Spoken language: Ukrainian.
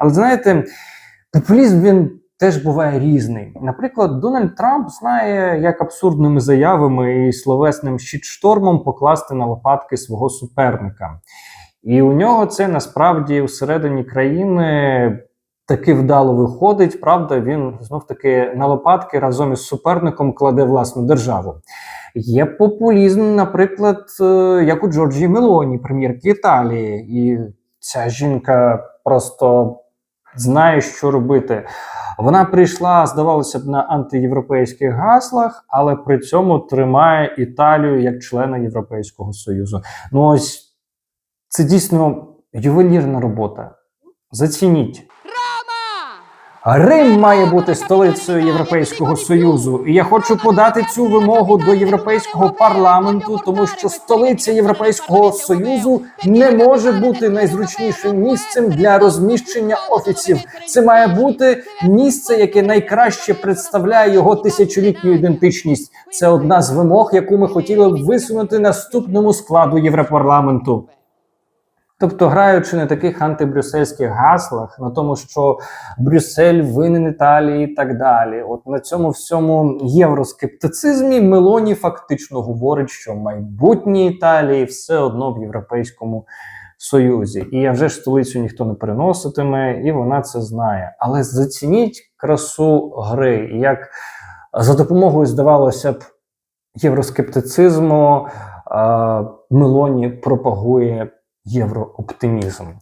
Але знаєте, популізм він теж буває різний. Наприклад, Дональд Трамп знає, як абсурдними заявами і словесним щитштормом покласти на лопатки свого суперника. І у нього це насправді всередині країни таки вдало виходить. Правда, він знов таки на лопатки разом із суперником кладе власну державу. Є популізм, наприклад, е, як у Джорджії Мелоні, прем'єрки Італії, і ця жінка просто знає, що робити. Вона прийшла, здавалося б, на антиєвропейських гаслах, але при цьому тримає Італію як члена Європейського Союзу. Ну ось це дійсно ювелірна робота. Зацініть. Рим має бути столицею Європейського Союзу, і я хочу подати цю вимогу до Європейського парламенту, тому що столиця Європейського Союзу не може бути найзручнішим місцем для розміщення офісів. Це має бути місце, яке найкраще представляє його тисячолітню ідентичність. Це одна з вимог, яку ми хотіли б висунути наступному складу Європарламенту. Тобто, граючи на таких антибрюссельських гаслах, на тому, що Брюссель винен Італії і так далі. От на цьому всьому євроскептицизмі Мелоні фактично говорить, що майбутнє Італії все одно в Європейському Союзі. І я вже ж столицю ніхто не переноситиме, і вона це знає. Але зацініть красу гри, як за допомогою, здавалося б, євроскептицизму е, Мелоні пропагує єврооптимізм.